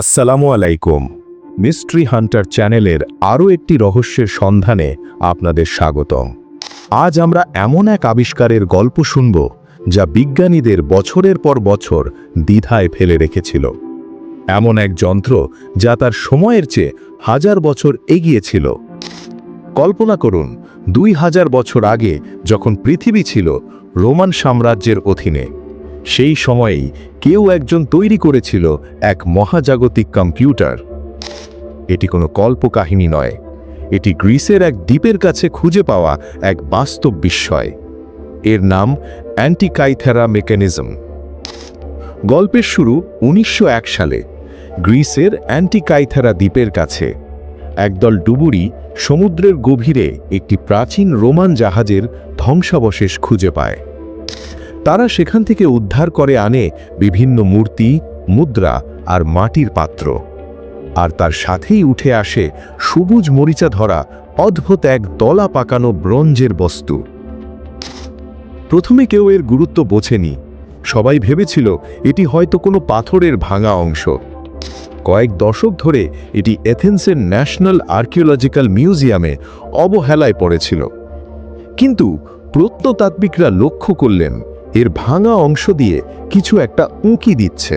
আসসালামু আলাইকুম। Mystery Hunter চ্যানেলের আরও একটি রহস্যের সন্ধানে আপনাদের স্বাগতম। আজ আমরা এমন এক আবিষ্কারের গল্প শুনব, যা বিজ্ঞানীদের বছরের পর বছর দ্বিধায় ফেলে রেখেছিল। এমন এক যন্ত্র যা তার সময়ের চেয়ে হাজার বছর এগিয়েছিল কল্পনা করুন, দুই হাজার বছর আগে যখন পৃথিবী ছিল, রোমান সাম্রাজ্যের অধীনে সেই সময়েই কেউ একজন তৈরি করেছিল এক মহাজাগতিক কম্পিউটার। এটি কোনো কল্পকাহিনী নয়। এটি গ্রিসের এক দ্বীপের কাছে খুঁজে পাওয়া এক বাস্তব বিস্ময়। এর নাম অ্যান্টিকাইথেরা মেকানিজম। গল্পের শুরু উনিশশো এক সালে, গ্রিসের অ্যান্টিকাইথেরা দ্বীপের কাছে। একদল ডুবুরি সমুদ্রের গভীরে একটি প্রাচীন রোমান জাহাজের ধ্বংসাবশেষ খুঁজে পায়। তারা সেখান থেকে উদ্ধার করে আনে বিভিন্ন মূর্তি, মুদ্রা আর মাটির পাত্র। আর তার সাথেই উঠে আসে সবুজ মরিচা ধরা অদ্ভুত এক দলা পাকানো ব্রঞ্জের বস্তু। প্রথমে কেউ এর গুরুত্ব বোঝেনি। সবাই ভেবেছিল এটি হয়তো কোনো পাথরের ভাঙা অংশ। কয়েক দশক ধরে এটি এথেন্সের ন্যাশনাল আর্কিওলজিক্যাল মিউজিয়ামে অবহেলায় পড়েছিল। কিন্তু প্রত্নতাত্ত্বিকরা লক্ষ্য করলেন এর ভাঙা অংশ দিয়ে কিছু একটা উঁকি দিচ্ছে।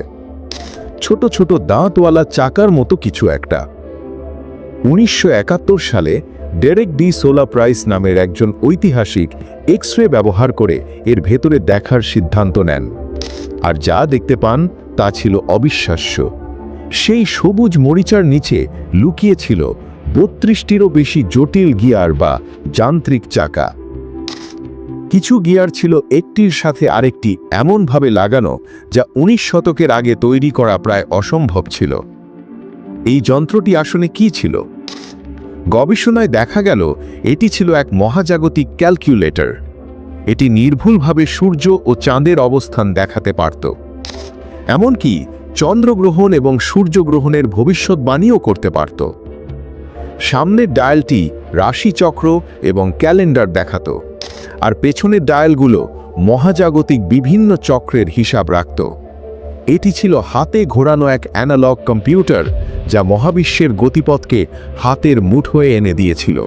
ছোট ছোট দাঁতওয়ালা চাকার মতো কিছু একটা। উনিশশো একাত্তর সালে ডেরেক ডি সোলা প্রাইস নামের একজন ঐতিহাসিক এক্স রে ব্যবহার করে এর ভেতরে দেখার সিদ্ধান্ত নেন। আর যা দেখতে পান তা ছিল অবিশ্বাস্য। সেই সবুজ মরিচার নিচে লুকিয়ে ছিল বত্রিশটিরও বেশি জটিল গিয়ার বা যান্ত্রিক চাকা। কিছু গিয়ার ছিল একটির সাথে আরেকটি এমনভাবে লাগানো যা উনিশ শতকের আগে তৈরি করা প্রায় অসম্ভব ছিল। এই যন্ত্রটি আসলে কি ছিল? গবেষণায় দেখা গেল, এটি ছিল এক মহাজাগতিক ক্যালকুলেটর। এটি নির্ভুলভাবে সূর্য ও চাঁদের অবস্থান দেখাতে পারত। এমনকি চন্দ্রগ্রহণ এবং সূর্যগ্রহণের ভবিষ্যৎবাণীও করতে পারত। সামনের ডায়ালটি রাশিচক্র এবং ক্যালেন্ডার দেখাতো, আর পেছনের ডায়ালগুলো মহাজাগতিক বিভিন্ন চক্রের হিসাব রাখত। এটি ছিল হাতে ঘোরানো এক অ্যানালগ কম্পিউটার যা মহাবিশ্বের গতিপথকে হাতের মুঠোয় এনে দিয়েছিল।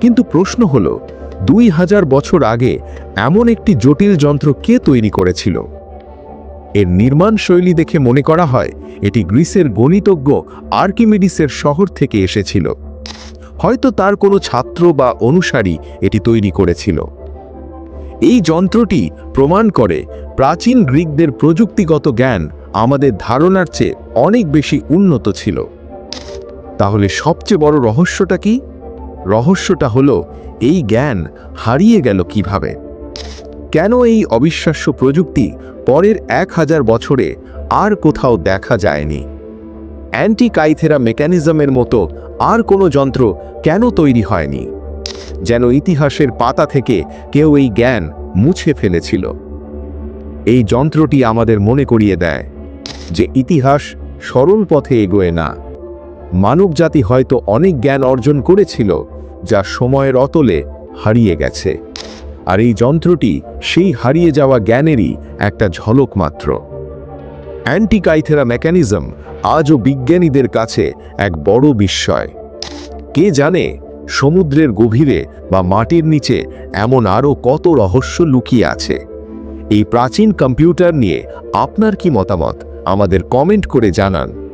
কিন্তু প্রশ্ন হল, দুই হাজার বছর আগে এমন একটি জটিল যন্ত্র কে তৈরি করেছিল? এর নির্মাণ শৈলী দেখে মনে করা হয়, এটি গ্রিসের গণিতজ্ঞ আর্কিমিডিসের শহর থেকে এসেছিল। হয়তো তার কোনো ছাত্র বা অনুসারী এটি তৈরি করেছিল। এই যন্ত্রটি প্রমাণ করে, প্রাচীন গ্রিকদের প্রযুক্তিগত জ্ঞান আমাদের ধারণার চেয়ে অনেক বেশি উন্নত ছিল। তাহলে সবচেয়ে বড় রহস্যটা কি? রহস্যটা হলো, এই জ্ঞান হারিয়ে গেল কীভাবে? কেন এই অবিশ্বাস্য প্রযুক্তি পরের এক হাজার বছরে আর কোথাও দেখা যায়নি? অ্যান্টি কাইথেরা মেকানিজমের মতো আর কোনো যন্ত্র কেন তৈরি হয়নি? যেন ইতিহাসের পাতা থেকে কেউ এই জ্ঞান মুছে ফেলেছিল। এই যন্ত্রটি আমাদের মনে করিয়ে দেয় যে ইতিহাস সরল পথে এগোয় না। মানবজাতি হয়তো অনেক জ্ঞান অর্জন করেছিল যা সময়ের অতলে হারিয়ে গেছে। আর এই যন্ত্রটি সেই হারিয়ে যাওয়া জ্ঞানেরই একটা ঝলক মাত্র। অ্যান্টিকাইথেরা মেকানিজম আজও বিজ্ঞানীদের কাছে এক বড় বিস্ময়। কে জানে সমুদ্রের গভীরে বা মাটির নিচে এমন আরও কত রহস্য লুকিয়ে আছে? এই প্রাচীন কম্পিউটার নিয়ে আপনার কি মতামত? আমাদের কমেন্ট করে জানান।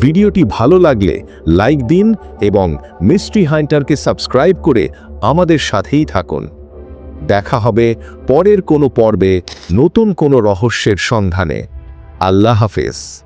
ভিডিওটি ভালো লাগলে লাইক দিন এবং মিস্ট্রি হাইন্টারকে সাবস্ক্রাইব করে আমাদের সাথেই থাকুন। দেখা হবে পরের কোনো পর্বে নতুন কোনো রহস্যের সন্ধানে। আল্লাহ হাফেজ।